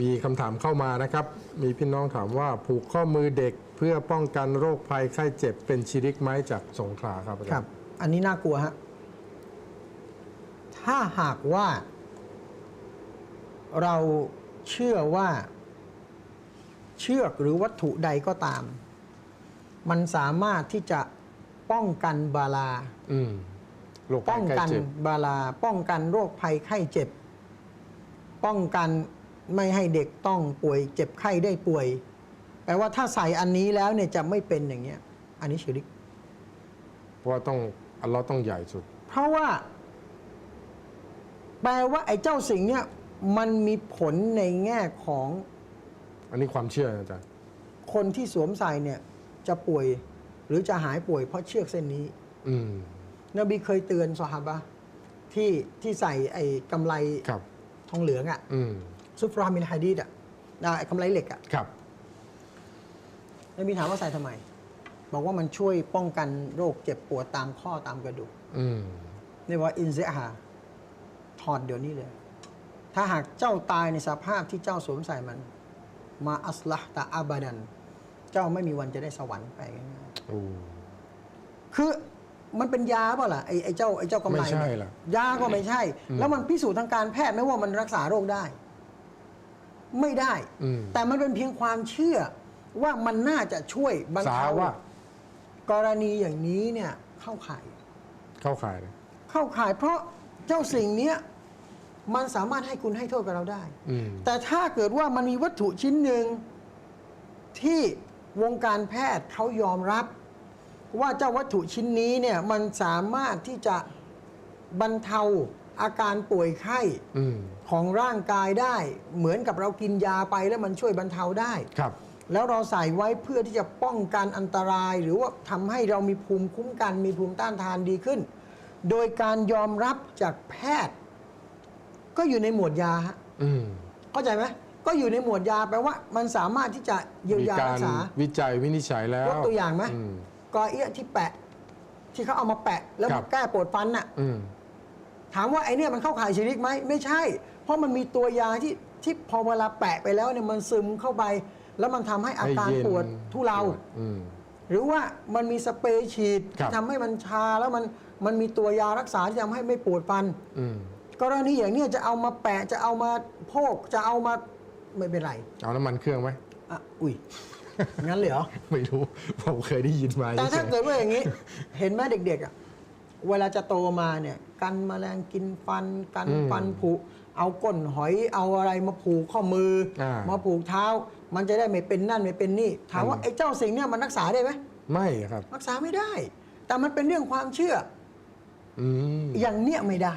มีคำถามเข้ามานะครับ มีพี่น้องถามว่าผูกข้อมือเด็กเพื่อป้องกันโรคภัยไข้เจ็บเป็นชิริกไหมจากสงขลาครับอาคจารัรบย์อันนี้น่ากลัวฮะ ถ้าหากว่า เราเชื่อว่า เชือกหรือวัตถุใดก็ตาม มันสามารถที่จะป้องกันบาลา อืมโรคภัป้ยองไข้กันเจ็บบาลา ป้องกันโรคภัยไข้เจ็บ ป้องกัน ไม่ให้เด็กต้องป่วย เจ็บไข้ได้ป่วย แปลว่าถ้าใส่อันนี้แล้วเนี่ยจะไม่เป็นอย่างเงี้ย อันนี้ชิริก เพราะว่าต้องอัลเลอฮ์ต้องใหญ่สุด เพราะว่า แปลว่าไอ้เจ้าสิ่งเนี่ยมันมีผลในแง่ของอันนี้ความเชื่อนะอาจารย์คนที่สวมใส่เนี่ย จะป่วยหรือจะหายป่วยเพราะเชือกเส้นนี้ อืม นบีเคยเตือนสหาบะที่ที่ใส่ไอ้กำไรครับ ทองเหลืองอะอืม ซุฟรามินฮะดีดอะนะไอ้กำไรเหล็กอะครับนบีถามว่าใส่ทำไม บอกว่ามันช่วยป้องกันโรคเจ็บปวดตามข้อตามกระดูกอืมนี่ว่าอินเซฮาถอดเดี๋ยวนี้เลย ถ้าหากเจ้าตายในสภาพที่เจ้าสวมใส่มัน มาอัสละตาอาบาดัน เจ้าไม่มีวันจะได้สวรรค์ไปง่ายโอ้ๆคือมันเป็นยาเปล่าล่ะไอ้ไอ้เจ้าไอ้เจ้ากำไรไม่ใช่เนี่ยล่ะยาก็ไม่ใช่อืมแล้วมันพิสูจน์ทางการแพทย์ไหมว่ามันรักษาโรคได้ ไม่ได้อืมแต่มันเป็นเพียงความเชื่อว่ามันน่าจะช่วยบรรสาเทาวว่ากรณีอย่างนี้เนี่ยเข้าข่าย เข้าข่ายเลยเข้าข่าย เพราะเจ้าสิ่งเนี้ยมันสามารถให้คุณให้โทษกับเราได้อืมแต่ถ้าเกิดว่ามันมีวัตถุชิ้นหนึ่งที่วงการแพทย์เขายอมรับ ว่าเจ้าวัตถุชิ้นนี้เนี่ยมันสามารถที่จะบรรเทา อาการป่วยไข้อืมของร่างกายได้ เหมือนกับเรากินยาไปแล้วมันช่วยบรรเทาได้ครับ แล้วเราใส่ไว้เพื่อที่จะป้องกันอันตราย หรือว่าทำให้เรามีภูมิคุ้มกัน มีภูมิต้านทานดีขึ้น โดยการยอมรับจากแพทย์ ก็อยู่ในหมวดยาฮะอืมเข้าใจไหมก็อยู่ในหมวดยาแปลว่า มันสามารถที่จะเยียวยามีการรักษาวิจัยวินิจฉัยแล้วยกตัวอย่างไหมอืมกอเอี้ยที่แปะ ที่เขาเอามาแปะ แล้วครัมาบแก้ปวดฟันน่ะอืม ถามว่าไอเนี่ยมันเข้าข่ายชิริกไหมไม่ใช่ เพราะมันมีตัวยาที่ที่พอเวลาแปะไปแล้วเนี่ยมันซึมเข้าไป แล้วมันทำให้อาการให้เย็นปวดทุเลาอืมหรือว่ามันมีสเปรย์ฉีดครับที่ทำให้มันชาแล้วมันมันมีตัวยารักษาที่ทำให้ไม่ปวดฟันอืมกรณีอย่างเนี้ยจะเอามาแปะจะเอามาโพกจะเอามาไม่เป็นไร เอาน้ำมันเครื่องไหมอะอุ้ยงั้นเลยเหรอ ไม่รู้ ผมเคยได้ยินมาแต่ถ้าฉยๆเกิดว่าอย่างนี้ เห็นไหมเด็กๆอะ เวลาจะโตมาเนี่ยกันแมลงกินฟันกันอืมฟันผุเอาก้นหอยเอาอะไรมาผูกข้อมืออา มาผูกเท้า มันจะได้ไม่เป็นนั่นไม่เป็นนี่ถามว่าอืมไอ้เจ้าสิ่งเนี่ยมันรักษาได้ไหมไม่ครับ รักษาไม่ได้ แต่มันเป็นเรื่องความเชื่ออืม อย่างเนี้ยไม่ได้